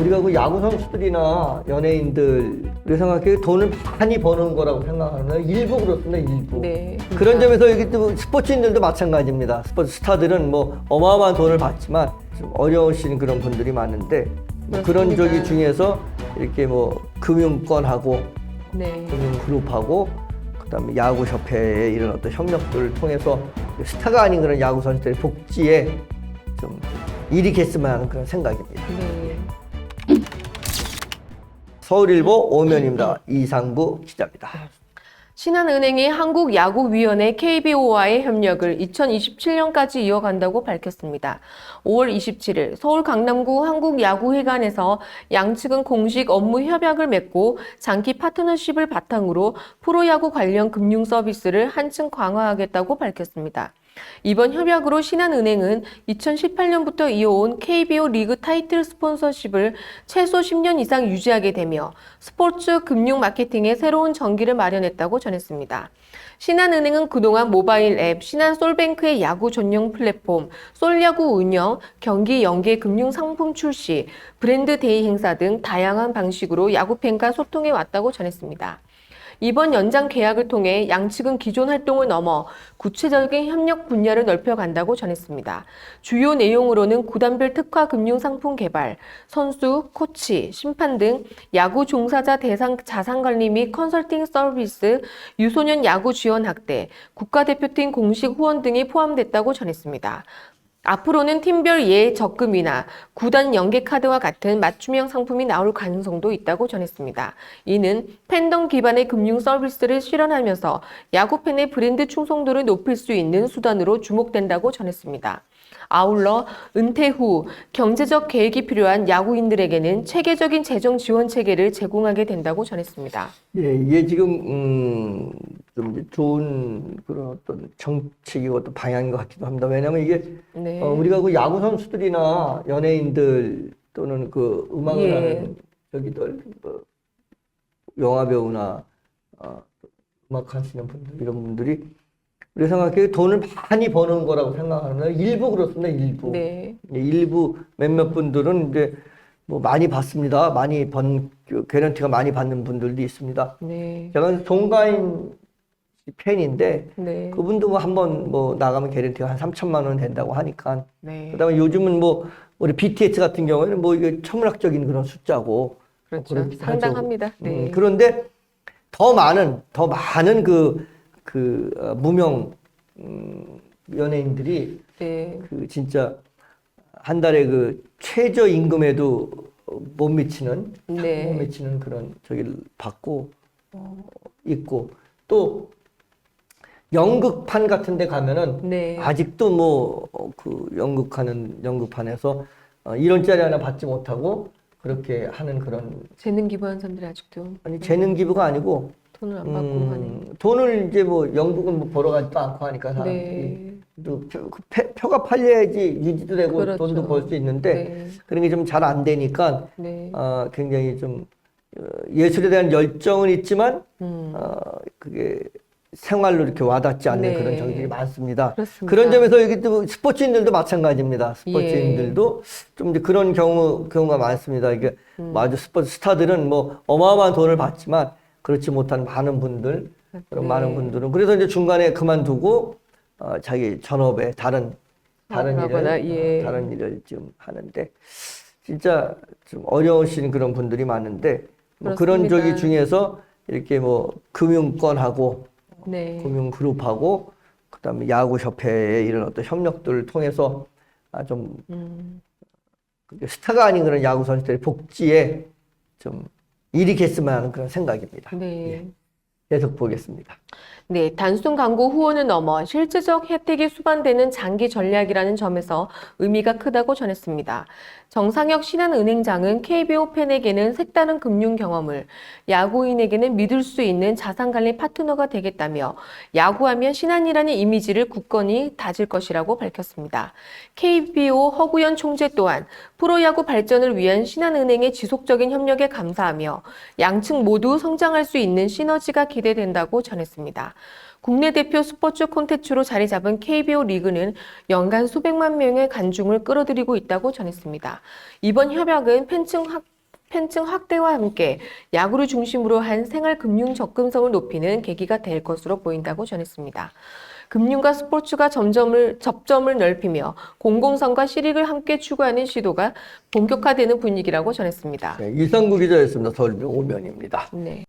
우리가 그 야구 선수들이나 연예인들 우리 생각해 돈을 많이 버는 거라고 생각하는 일부 그렇습니다 일부. 네. 그런 점에서 여기 또 스포츠인들도 마찬가지입니다. 스포츠 스타들은 뭐 어마어마한 돈을 받지만 좀 어려우신 그런 분들이 많은데 뭐 그런 그렇습니다. 저기 중에서 이렇게 뭐 금융권하고 네. 금융그룹하고 그다음에 야구 협회의 이런 어떤 협력들을 통해서 스타가 아닌 그런 야구 선수들의 복지에 좀 일이 겠으면 하는 그런 생각입니다. 네. 서울일보 오면입니다. 이상부 기자입니다. 신한은행이 한국야구위원회 KBO와의 협력을 2027년까지 이어간다고 밝혔습니다. 5월 27일 서울 강남구 한국야구회관에서 양측은 공식 업무 협약을 맺고 장기 파트너십을 바탕으로 프로야구 관련 금융 서비스를 한층 강화하겠다고 밝혔습니다. 이번 협약으로 신한은행은 2018년부터 이어온 KBO 리그 타이틀 스폰서십을 최소 10년 이상 유지하게 되며 스포츠 금융 마케팅에 새로운 전기를 마련했다고 전했습니다. 신한은행은 그동안 모바일 앱 신한솔뱅크의 야구 전용 플랫폼 솔야구 운영, 경기 연계 금융 상품 출시, 브랜드 데이 행사 등 다양한 방식으로 야구팬과 소통해 왔다고 전했습니다. 이번 연장 계약을 통해 양측은 기존 활동을 넘어 구체적인 협력 분야를 넓혀간다고 전했습니다. 주요 내용으로는 구단별 특화 금융 상품 개발, 선수, 코치, 심판 등 야구 종사자 대상 자산 관리 및 컨설팅 서비스, 유소년 야구 지원 확대, 국가대표팀 공식 후원 등이 포함됐다고 전했습니다. 앞으로는 팀별 예 적금이나 구단 연계 카드와 같은 맞춤형 상품이 나올 가능성도 있다고 전했습니다. 이는 팬덤 기반의 금융 서비스를 실현하면서 야구 팬의 브랜드 충성도를 높일 수 있는 수단으로 주목된다고 전했습니다. 아울러 은퇴 후 경제적 계획이 필요한 야구인들에게는 체계적인 재정 지원 체계를 제공하게 된다고 전했습니다. 예, 이게 지금 음, 좀 이제 좋은 그런 어떤 정책이고 또 방향인 것 같기도 합니다. 왜냐하면 이게 네. 어, 우리가 그 야구 선수들이나 연예인들 또는 그 음악을 예. 하는 저기들 뭐 영화 배우나 어, 음악 하시는 분들 이런 분들이 우리 생각해 돈을 많이 버는 거라고 생각하는 일부 그렇습니다. 일부. 네. 예, 일부 몇몇 분들은 이제 뭐 많이 받습니다. 많이 번그 개런티가 많이 받는 분들도 있습니다. 네. 제가 송가인 씨 팬인데 네. 그분도 뭐 한번 뭐 나가면 개런티가 한 3천만 원 된다고 하니까 네. 그다음에 요즘은 뭐 우리 BTS 같은 경우에는 뭐 이게 천문학적인 그런 숫자고 그렇죠. 그렇긴 하죠. 상당합니다. 네. 음, 그런데 더 많은 더 많은 그 그 어, 무명 음, 연예인들이 네. 그 진짜 한 달에 그 최저 임금에도 못 미치는 못 네. 미치는 그런 저기를 받고 어, 있고 또 연극판 같은 데 가면은 네. 아직도 뭐 그 연극하는 연극판에서 어, 1원짜리 하나 받지 못하고 그렇게 하는 그런 재능 기부한 사람들이 아직도 아니 재능 기부가 아니고 돈을 안 받고 하는. 음, 돈을 이제 뭐 연극은 뭐 벌어 가지도 않고 하니까 사람들이 네. 또 표, 그 표- 표가 팔려야지 유지도 되고 그렇죠. 돈도 벌 수 있는데 네. 그런 게 좀 잘 안 되니까 네. 어, 굉장히 좀 어, 예술에 대한 열정은 있지만 음. 어, 그게 생활로 이렇게 와닿지 않는 네. 그런 점들이 많습니다. 그렇습니다. 그런 점에서 여기 또 스포츠인들도 마찬가지입니다. 스포츠인들도 좀 이제 그런 경우 경우가 많습니다. 이게 음. 마주 스포츠 스타들은 뭐 어마어마한 돈을 받지만 그렇지 못한 많은 분들 그런 네. 많은 분들은 그래서 이제 중간에 그만두고 어, 자기 전업에 다른 다른 일을 하거나, 예. 어, 다른 일을 지금 하는데 진짜 좀 어려우신 그런 분들이 많은데 뭐 그런. 저기 중에서 이렇게 뭐 금융권하고 네. 금융그룹하고 그다음에 야구협회의 이런 어떤 협력들을 통해서 아, 좀 음. 스타가 아닌 그런 야구 선수들의 복지에 좀 일이겠으면 하는 그런 생각입니다. 네. 계속 보겠습니다. 네, 단순 광고 후원을 넘어 실질적 혜택이 수반되는 장기 전략이라는 점에서 의미가 크다고 전했습니다. 정상혁 신한은행장은 KBO 팬에게는 색다른 금융 경험을, 야구인에게는 믿을 수 있는 자산관리 파트너가 되겠다며 야구하면 신한이라는 이미지를 굳건히 다질 것이라고 밝혔습니다. KBO 허구현 총재 또한 프로야구 발전을 위한 신한은행의 지속적인 협력에 감사하며 양측 모두 성장할 수 있는 시너지가 기 대된다고 전했습니다. 국내 대표 스포츠 콘텐츠로 자리 잡은 KBO 리그는 연간 수백만 명의 관중을 끌어들이고 있다고 전했습니다. 이번 협약은 팬층 확 팬층 확대와 함께 야구를 중심으로 한 생활 금융 접근성을 높이는 계기가 될 것으로 보인다고 전했습니다. 금융과 스포츠가 점점을 접점을 넓히며 공공성과 실익을 함께 추구하는 시도가 본격화되는 분위기라고 전했습니다. 네, 이상구 기자였습니다. 서울 오면입니다. 네.